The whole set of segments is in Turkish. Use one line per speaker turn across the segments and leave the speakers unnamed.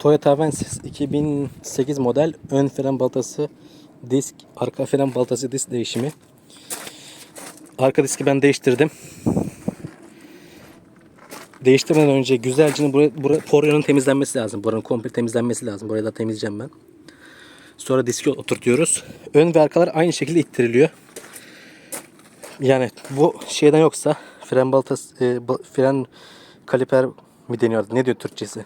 Toyota Avensis 2008 model ön fren baltası disk, arka fren baltası disk değişimi. Arka diski ben değiştirdim. Değiştirmeden önce güzelce buraya, temizlenmesi lazım. Buranın komple temizlenmesi lazım. Burayı da temizleyeceğim ben. Sonra diski oturtuyoruz. Ön ve arkalar aynı şekilde ittiriliyor. Yani bu şeyden yoksa fren baltası, e, fren kaliper mi deniyor? Ne diyor Türkçesi?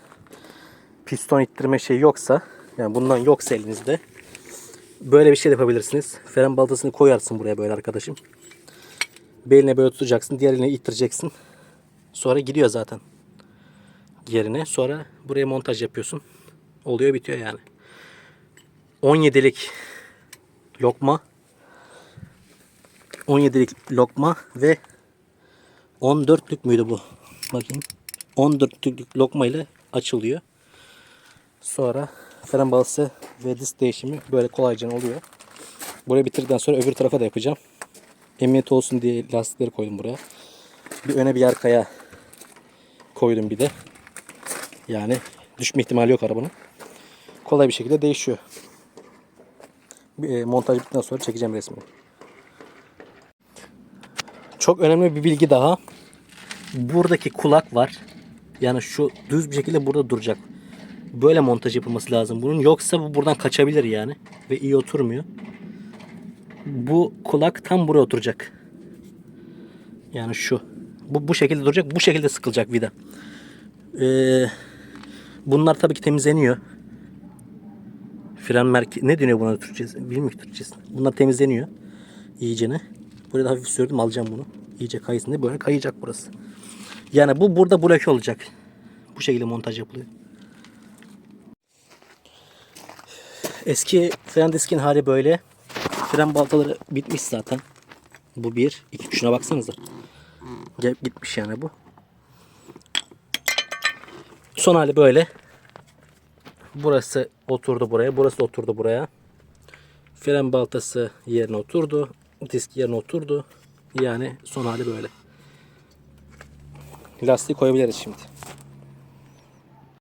Piston ittirme şey yoksa, yani bundan yoksa elinizde böyle bir şey yapabilirsiniz. Fren baltasını koyarsın buraya böyle arkadaşım. Beline böyle tutacaksın, diğer eline ittireceksin. Sonra gidiyor zaten yerine. Sonra buraya montaj yapıyorsun. Oluyor bitiyor yani. 17'lik lokma 17'lik lokma ve 14'lük müydü bu? Bakayım. 14'lük lokma ile açılıyor. Sonra fren balası ve disk değişimi böyle kolayca oluyor. Burayı bitirdikten sonra öbür tarafa da yapacağım. Emniyet olsun diye lastikleri koydum buraya. Bir öne bir arkaya koydum bir de. Yani düşme ihtimali yok arabanın. Kolay bir şekilde değişiyor. E, montaj bittikten sonra çekeceğim resmini. Çok önemli bir bilgi daha. Buradaki kulak var. Yani şu düz bir şekilde burada duracak. Böyle montaj yapılması lazım bunun. Yoksa bu buradan kaçabilir yani. Ve iyi oturmuyor. Bu kulak tam buraya oturacak. Yani şu. Bu, bu şekilde duracak. Bu şekilde sıkılacak vida. Ee, bunlar tabii ki temizleniyor. Fren merke ne deniyor buna Türkçesi? Bilmiyorum ki. Bunlar temizleniyor. İyicene. Buraya da hafif sürdüm alacağım bunu. İyice kayısın diye böyle kayacak burası. Yani bu burada bloke olacak. Bu şekilde montaj yapılıyor. Eski fren diskin hali böyle. Fren baltaları bitmiş zaten. Bu bir. iki şuna baksanıza. Gel, gitmiş yani bu. Son hali böyle. Burası oturdu buraya. Burası oturdu buraya. Fren baltası yerine oturdu. Disk yerine oturdu. Yani son hali böyle. Lastiği koyabiliriz şimdi.